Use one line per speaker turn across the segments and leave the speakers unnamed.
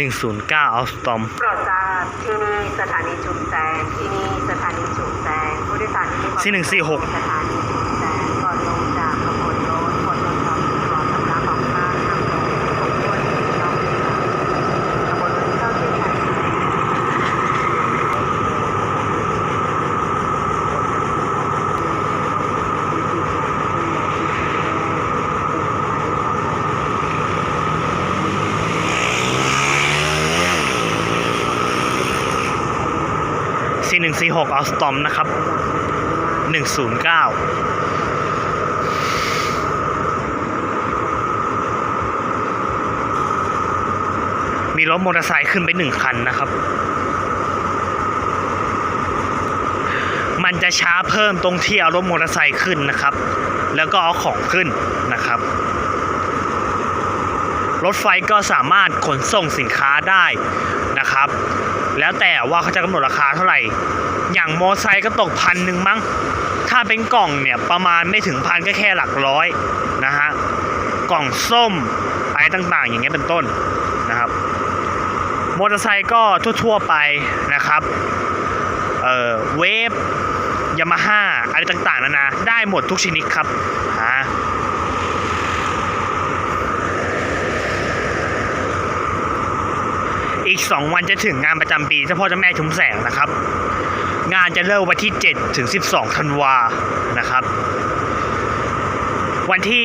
109 เอาสตอม
โปรดทราบที่นี่สถานีจุดแสงที่นี่สถานีจุดแสงผู้โดยสารที่
หนึ่งสี่หก 4146เอาสตอมนะครับ 109มีรถมอเตอร์ไซค์ขึ้นไปหนึ่งคันนะครับ มันจะช้าเพิ่มตรงที่เอารถมอเตอร์ไซค์ขึ้นนะครับ แล้วก็เอาของขึ้นนะครับ รถไฟก็สามารถขนส่งสินค้าได้นะครับ แล้วแต่ว่าเขาจะกำหนดราคาเท่าไหร่ อย่างมอไซค์ก็ตกพันหนึ่งมั้ง ถ้าเป็นกล่องเนี่ยประมาณไม่ถึงพันก็แค่หลักร้อยนะฮะ กล่องส้มอะไรต่างๆ อย่างเงี้ยเป็นต้นนะครับ มอเตอร์ไซค์ก็ทั่วๆไปนะครับเอ่อเวฟยามาฮ่าอะไรต่างๆนานาได้หมดทุกชนิดครับอ่า อีก 2 วันจะถึงงานประจำปีเจ้าพ่อเจ้าแม่ชุมแสงนะครับ งานจะเริ่มวันที่ 7 ถึง 12ธันวานะครับ วันที่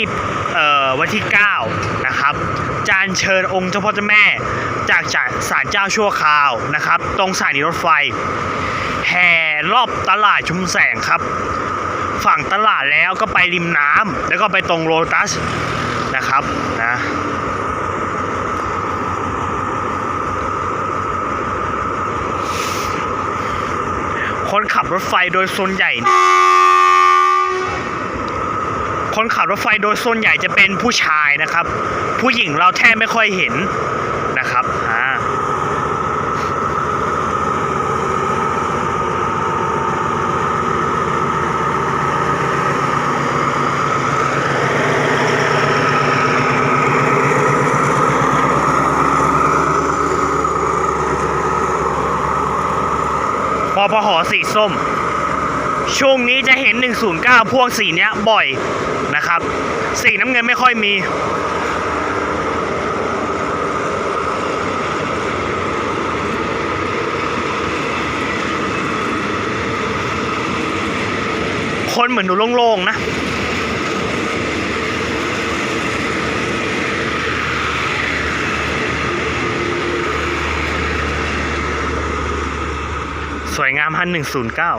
เอ่อวันที่ 9 นะครับ จานเชิญองค์เจ้าพ่อเจ้าแม่จากศาลเจ้าชั่วคราวนะครับ ตรงสถานีรถไฟ แห่รอบตลาดชุมแสงครับ ฝั่งตลาดแล้วก็ไปริมน้ำแล้วก็ไปตรงโลตัสนะครับนะ ขับรถไฟโดยส่วนใหญ่คนขับรถไฟโดยส่วนใหญ่จะเป็นผู้ชายนะครับ ผู้หญิงเราแทบไม่ค่อยเห็นนะครับอ่า พอหสีส้ม ช่วงนี้จะเห็น 109 พวกสีเนี้ยบ่อยนะครับ สีน้ำเงินไม่ค่อยมี คนเหมือนดูโล่งๆนะ สวยงามพันหนึ่งศูนย์เก้า